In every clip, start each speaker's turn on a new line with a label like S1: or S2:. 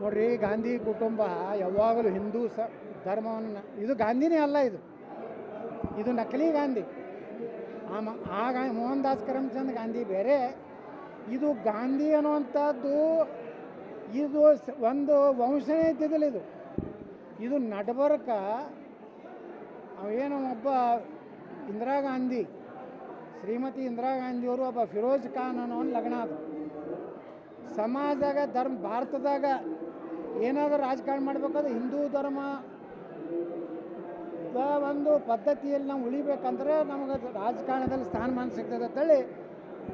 S1: ನೋಡ್ರಿ, ಗಾಂಧಿ ಕುಟುಂಬ ಯಾವಾಗಲೂ ಹಿಂದೂ ಸ, ಧರ್ಮವನ್ನು, ಇದು ಗಾಂಧಿನೇ ಅಲ್ಲ ಇದು. ಇದು ನಕಲಿ ಗಾಂಧಿ. ಆ ಮ- ಆ ಗಾ ಮೋಹನ್ ದಾಸ್ ಕರಮ್ಚಂದ್ ಗಾಂಧಿ ಬೇರೆ. ಇದು ಗಾಂಧಿ ಅನ್ನುವಂಥದ್ದು, ಇದು ಒಂದು ವಂಶನೇ ಇದ್ದಿದ್ದಿಲ್ಲ ಇದು. ಇದು ನಡಬರ್ಕ, ಅವೇನು ಒಬ್ಬ ಇಂದಿರಾ ಗಾಂಧಿ, ಶ್ರೀಮತಿ ಇಂದಿರಾ ಗಾಂಧಿಯವರು ಒಬ್ಬ ಫಿರೋಜ್ ಖಾನ್ ಅನ್ನೋ ಲಗ್ನ ಅದು ಸಮಾಜದಾಗ, ಧರ್ಮ, ಭಾರತದಾಗ ಏನಾದರೂ ರಾಜಕಾರಣ ಮಾಡಬೇಕಾದ್ರೆ ಹಿಂದೂ ಧರ್ಮ ಒಂದು ಪದ್ಧತಿಯಲ್ಲಿ ನಾವು ಉಳಿಬೇಕಂದ್ರೆ ನಮಗೆ ರಾಜಕಾರಣದಲ್ಲಿ ಸ್ಥಾನಮಾನ ಸಿಗ್ತದೆ ಅಂತೇಳಿ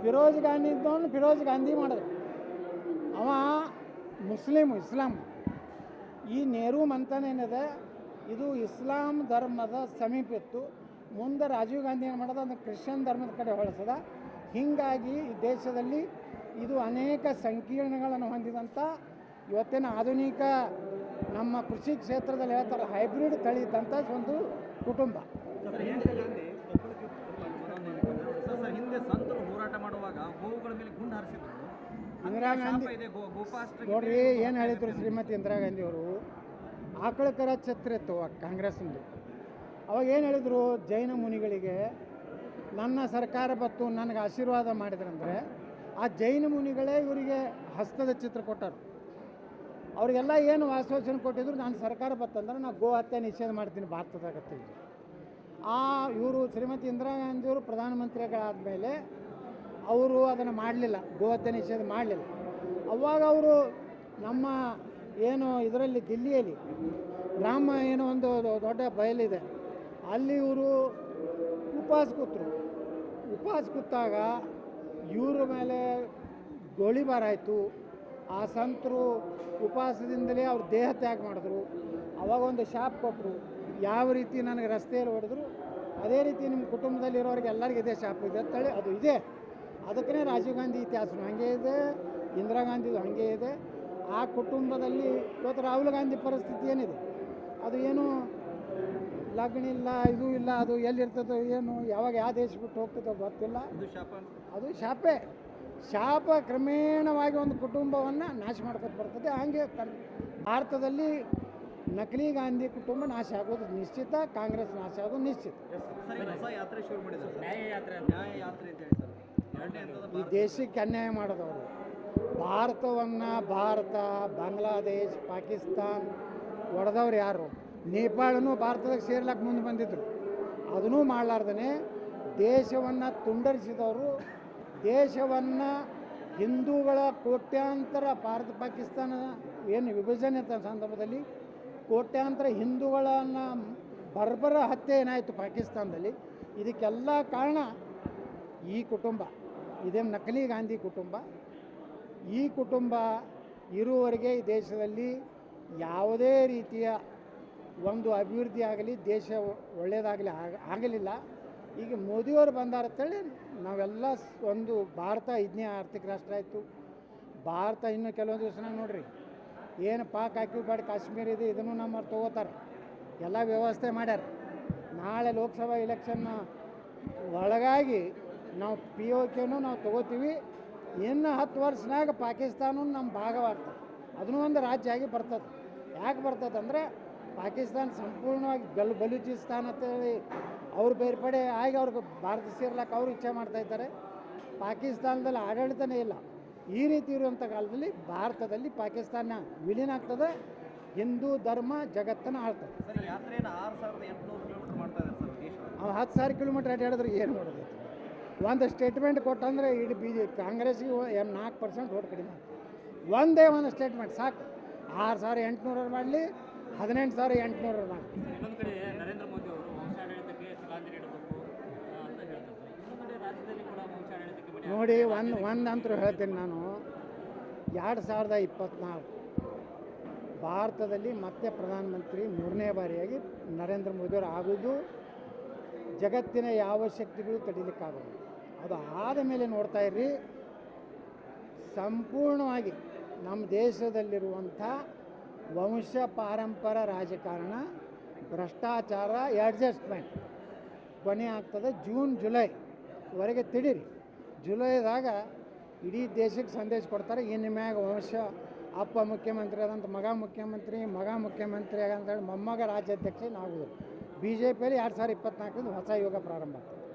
S1: ಫಿರೋಜ್ ಗಾಂಧಿ ಇದ್ದವನು ಫಿರೋಜ್ ಗಾಂಧಿ ಮಾಡಿದ್ರು. ಅವ ಮುಸ್ಲಿಮ್ ಇಸ್ಲಾಂ. ಈ ನೆಹರು ಏನಿದೆ, ಇದು ಇಸ್ಲಾಂ ಧರ್ಮದ ಸಮೀಪ ಇತ್ತು. ಮುಂದೆ ರಾಜೀವ್ ಗಾಂಧಿ ಏನು ಮಾಡೋದು, ಅದನ್ನು ಕ್ರಿಶ್ಚಿಯನ್ ಧರ್ಮದ ಕಡೆ ಹೊಳಿಸದ ಹೀಗಾಗಿ ದೇಶದಲ್ಲಿ ಇದು ಅನೇಕ ಸಂಕೀರ್ಣಗಳನ್ನು ಹೊಂದಿದಂಥ ಇವತ್ತಿನ ಆಧುನಿಕ ನಮ್ಮ ಕೃಷಿ ಕ್ಷೇತ್ರದಲ್ಲಿ ಹೇಳ್ತಾರೆ ಹೈಬ್ರಿಡ್ ತಳಿ ಇದ್ದಂಥ ಒಂದು ಕುಟುಂಬ.
S2: ಹಿಂದೆ ಸಂತರು ಹೋರಾಟ ಮಾಡುವಾಗ ಗೋವುಗಳ ಮೇಲೆ ಗುಂಡು ಹಾರಿಸಿದ್ರು.
S1: ಇಂದಿರಾ ಗಾಂಧಿ ನೋಡ್ರಿ ಏನು ಹೇಳಿದ್ರು ಶ್ರೀಮತಿ ಇಂದಿರಾ ಗಾಂಧಿ ಅವರು? ಆಕಳಕರ ಛತ್ರ ಇತ್ತು ಕಾಂಗ್ರೆಸ್ಸಿಂದು. ಅವಾಗ ಏನು ಹೇಳಿದರು ಜೈನ ಮುನಿಗಳಿಗೆ? ನನ್ನ ಸರ್ಕಾರ ಬತ್ತು ನನಗೆ ಆಶೀರ್ವಾದ ಮಾಡಿದ್ರಂದರೆ ಆ ಜೈನ ಮುನಿಗಳೇ ಇವರಿಗೆ ಹಸ್ತದ ಚಿತ್ರ ಕೊಟ್ಟರು. ಅವರಿಗೆಲ್ಲ ಏನು ಆಶ್ವಾಸನೆ ಕೊಟ್ಟಿದ್ರು, ನಾನು ಸರ್ಕಾರ ಬತ್ತಂದ್ರೆ ನಾನು ಗೋ ಹತ್ಯೆ ನಿಷೇಧ ಮಾಡ್ತೀನಿ ಭಾರತದಾಗ. ಆ ಇವರು ಶ್ರೀಮತಿ ಇಂದಿರಾ ಪ್ರಧಾನಮಂತ್ರಿಗಳಾದ ಮೇಲೆ ಅವರು ಅದನ್ನು ಮಾಡಲಿಲ್ಲ, ಗೋ ಹತ್ಯೆ ನಿಷೇಧ ಮಾಡಲಿಲ್ಲ. ಅವಾಗ ಅವರು ನಮ್ಮ ಏನು ಇದರಲ್ಲಿ ದಿಲ್ಲಿಯಲ್ಲಿ ಗ್ರಾಮ ಏನೋ ಒಂದು ದೊಡ್ಡ ಬಯಲಿದೆ, ಅಲ್ಲಿ ಇವರು ಉಪವಾಸ ಕೂತರು. ಉಪವಾಸ ಕೂತಾಗ ಇವ್ರ ಮೇಲೆ ಗೋಳಿಬಾರ ಆಯಿತು ಆ ಸಂತರು ಉಪವಾಸದಿಂದಲೇ ಅವ್ರ ದೇಹ ತ್ಯಾಗ ಮಾಡಿದ್ರು. ಅವಾಗ ಒಂದು ಶಾಪ್ ಕೊಟ್ಟರು ಯಾವ ರೀತಿ ನನಗೆ ರಸ್ತೆಯಲ್ಲಿ ಹೊಡೆದ್ರು ಅದೇ ರೀತಿ ನಿಮ್ಮ ಕುಟುಂಬದಲ್ಲಿರೋರಿಗೆ ಎಲ್ಲರಿಗೂ ಇದೇ ಶಾಪ್ ಇದೆ ಅಂತೇಳಿ ಅದು ಇದೆ. ಅದಕ್ಕೇ ರಾಜೀವ್ ಗಾಂಧಿ ಇತಿಹಾಸ ಹಾಗೆ ಇದೆ ಇಂದಿರಾ ಗಾಂಧಿದು ಹಾಗೆ ಇದೆ. ಆ ಕುಟುಂಬದಲ್ಲಿ ಇವತ್ತು ರಾಹುಲ್ ಗಾಂಧಿ ಪರಿಸ್ಥಿತಿ ಏನಿದೆ? ಅದು ಏನು ಲಗ್ನ ಇಲ್ಲ ಇದು ಇಲ್ಲ ಅದು ಎಲ್ಲಿರ್ತದೋ ಏನು ಯಾವಾಗ ಯಾವ ದೇಶ ಬಿಟ್ಟು ಹೋಗ್ತದೋ ಗೊತ್ತಿಲ್ಲ.
S2: ಇದು ಶಾಪ
S1: ಅದು ಶಾಪೆ. ಶಾಪ ಕ್ರಮೇಣವಾಗಿ ಒಂದು ಕುಟುಂಬವನ್ನು ನಾಶ ಮಾಡ್ಕೊತ ಬರ್ತದೆ. ಹಾಗೆ ಭಾರತದಲ್ಲಿ ನಕಲಿ ಗಾಂಧಿ ಕುಟುಂಬ ನಾಶ ಆಗೋದು ನಿಶ್ಚಿತ ಕಾಂಗ್ರೆಸ್ ನಾಶ ಆಗೋದು ನಿಶ್ಚಿತ.
S2: ಸರ್ ಯಾತ್ರೆ ಶುರು ಮಾಡಿದ್ದಾರೆ ಸರ್. ನ್ಯಾಯ ಯಾತ್ರೆ ನ್ಯಾಯ ಯಾತ್ರೆ ಅಂತ ಹೇಳಿ ಸರ್. ಎರಡನೇ ಹಂತದ
S1: ಈ ದೇಶಕ್ಕೆ ಅನ್ಯಾಯ ಮಾಡೋದವರು ಭಾರತವನ್ನು ಭಾರತ ಬಾಂಗ್ಲಾದೇಶ್ ಪಾಕಿಸ್ತಾನ್ ಒಡೆದವ್ರು ಯಾರು? ನೇಪಾಳನೂ ಭಾರತದಾಗ ಸೇರ್ಲಕ್ಕೆ ಮುಂದೆ ಬಂದಿದ್ದರು ಅದನ್ನೂ ಮಾಡಲಾರ್ದೇ ದೇಶವನ್ನು ತುಂಡರಿಸಿದವರು ದೇಶವನ್ನು ಹಿಂದೂಗಳ ಕೋಟ್ಯಾಂತರ, ಭಾರತ, ಪಾಕಿಸ್ತಾನ ಏನು ವಿಭಜನೆ ಅಂತ ಸಂದರ್ಭದಲ್ಲಿ ಕೋಟ್ಯಾಂತರ ಹಿಂದೂಗಳನ್ನು ಬರ್ಬರ ಹತ್ಯೆ ಏನಾಯಿತು ಪಾಕಿಸ್ತಾನದಲ್ಲಿ. ಇದಕ್ಕೆಲ್ಲ ಕಾರಣ ಈ ಕುಟುಂಬ. ಇದೇ ನಕಲಿ ಗಾಂಧಿ ಕುಟುಂಬ. ಈ ಕುಟುಂಬ ಇರುವವರೆಗೆ ಈ ದೇಶದಲ್ಲಿ ಯಾವುದೇ ರೀತಿಯ ಒಂದು ಅಭಿವೃದ್ಧಿ ಆಗಲಿ, ದೇಶ ಒಳ್ಳೆಯದಾಗಲಿ ಆಗ, ಆಗಲಿಲ್ಲ. ಈಗ ಮೋದಿಯವರು ಬಂದಾರ ಅಂತೇಳಿ ನಾವೆಲ್ಲ ಒಂದು ಭಾರತ ಇದನ್ನೇ ಆರ್ಥಿಕ ರಾಷ್ಟ್ರ ಆಯಿತು. ಭಾರತ ಇನ್ನು ಕೆಲವೊಂದು ದಿವಸ ನೋಡ್ರಿ, ಏನು ಪಾಕ್ ಆಕ್ಯುಪೈಡ್ ಕಾಶ್ಮೀರ ಇದೆ, ಇದನ್ನು ನಮ್ಮವ್ರು ತಗೋತಾರೆ. ಎಲ್ಲ ವ್ಯವಸ್ಥೆ ಮಾಡ್ಯಾರ. ನಾಳೆ ಲೋಕಸಭಾ ಇಲೆಕ್ಷನ್ನ ಒಳಗಾಗಿ ನಾವು ಪಿ ಒ ಕೆನೂ ನಾವು ತಗೋತೀವಿ. ಇನ್ನು ಹತ್ತು ವರ್ಷನಾಗ ಪಾಕಿಸ್ತಾನ ನಮ್ಮ ಭಾಗವಾಗ್ತದೆ. ಅದನ್ನೂ ಒಂದು ರಾಜ್ಯ ಆಗಿ ಬರ್ತದೆ. ಯಾಕೆ ಬರ್ತದೆ ಅಂದರೆ ಪಾಕಿಸ್ತಾನ ಸಂಪೂರ್ಣವಾಗಿ ಬಲ್ ಬಲೂಚಿಸ್ತಾನ್ ಅಂತೇಳಿ ಅವ್ರು ಬೇರ್ಪಡೆ ಆಗಿ ಅವ್ರಿಗೆ ಭಾರತ ಸೇರ್ಲಕ್ಕೆ ಅವ್ರು ಇಚ್ಛೆ ಮಾಡ್ತಾ ಇದ್ದಾರೆ. ಪಾಕಿಸ್ತಾನದಲ್ಲಿ ಆಡಳಿತನೇ ಇಲ್ಲ. ಈ ರೀತಿ ಇರುವಂಥ ಕಾಲದಲ್ಲಿ ಭಾರತದಲ್ಲಿ ಪಾಕಿಸ್ತಾನ ವಿಲೀನ ಆಗ್ತದೆ. ಹಿಂದೂ ಧರ್ಮ ಜಗತ್ತನ್ನು ಆಳ್ತದೆ. ಅವ್ರು. ಹತ್ತು ಸಾವಿರ ಕಿಲೋಮೀಟ್ರ್ ಅಡ್ಡಾಡಿದ್ರೆ ಏನು ಮಾಡೋದು? ಒಂದು ಸ್ಟೇಟ್ಮೆಂಟ್ ಕೊಟ್ಟಂದ್ರೆ ಇಡೀ ಬಿ ಜೆ ಕಾಂಗ್ರೆಸ್ಗೆ ಎಂ ನಾಲ್ಕು ಪರ್ಸೆಂಟ್ ಓಟ್ ಕಡಿಮೆ ಒಂದೇ ಒಂದು ಸ್ಟೇಟ್ಮೆಂಟ್ ಸಾಕು. ಆರು ಸಾವಿರ ಎಂಟುನೂರು ಮಾಡಲಿ ಹದಿನೆಂಟು ಸಾವಿರ ಎಂಟುನೂರು ಮಾಡಲಿ
S2: ಇನ್ನೊಂದು ಕಡೆ ನರೇಂದ್ರ ಮೋದಿ ಅವರು ವಂಶಾಡಳಿತಕ್ಕೆ ಶ್ಲಾಘನೆ ನೀಡಬೇಕು ಆ, ಅಂತ ಹೇಳ್ತಾರೆ ಸರ್. ಇನ್ನೊಂದು ಕಡೆ ರಾಜ್ಯದಲ್ಲಿ ಕೂಡ ವಂಶಾಡಳಿತಕ್ಕೆ ಬಡಿ
S1: ನೋಡಿ ಒಂದು ಒಂದು ಅಂತೂ ಹೇಳ್ತೀನಿ ನಾನು. ಎರಡು ಸಾವಿರದ ಇಪ್ಪತ್ತ್ನಾಲ್ಕು ಭಾರತದಲ್ಲಿ ಮತ್ತೆ ಪ್ರಧಾನಮಂತ್ರಿ ಮೂರನೇ ಬಾರಿಯಾಗಿ ನರೇಂದ್ರ ಮೋದಿಯವರು ಆಗೋದು ಜಗತ್ತಿನ ಯಾವ ಶಕ್ತಿಗಳು ತಡಿಲಿಕ್ಕಾಗಲ್ಲ. ಅದು ಆದ ಮೇಲೆ ನೋಡ್ತಾ ಇರ್ರಿ. ಸಂಪೂರ್ಣವಾಗಿ ನಮ್ಮ ದೇಶದಲ್ಲಿರುವಂಥ ವಂಶ, ಪಾರಂಪರ, ರಾಜಕಾರಣ, ಭ್ರಷ್ಟಾಚಾರ ಅಡ್ಜಸ್ಟ್ಮೆಂಟ್ ಕೊನೆ ಆಗ್ತದೆ ಜೂನ್ ಜುಲೈ ವರೆಗೆ ತಿಳಿರಿ. ಜುಲೈದಾಗ ಇಡೀ ದೇಶಕ್ಕೆ ಸಂದೇಶ ಕೊಡ್ತಾರೆ, ಇನ್ನು ಮ್ಯಾಗ ವಂಶ, ಅಪ್ಪ ಮುಖ್ಯಮಂತ್ರಿ ಆದಂಥ ಮಗ ಮುಖ್ಯಮಂತ್ರಿ ಮಗ ಮುಖ್ಯಮಂತ್ರಿ ಆಗಂತೇಳಿ ಮೊಮ್ಮಗ ರಾಜ್ಯಾಧ್ಯಕ್ಷ ಆಗುವುದು ಬಿ ಜೆ ಪಿಯಲ್ಲಿ ಎರಡು ಸಾವಿರದ ಇಪ್ಪತ್ನಾಲ್ಕರಿಂದ ಹೊಸ ಯುಗ ಪ್ರಾರಂಭ ಆಗ್ತದೆ.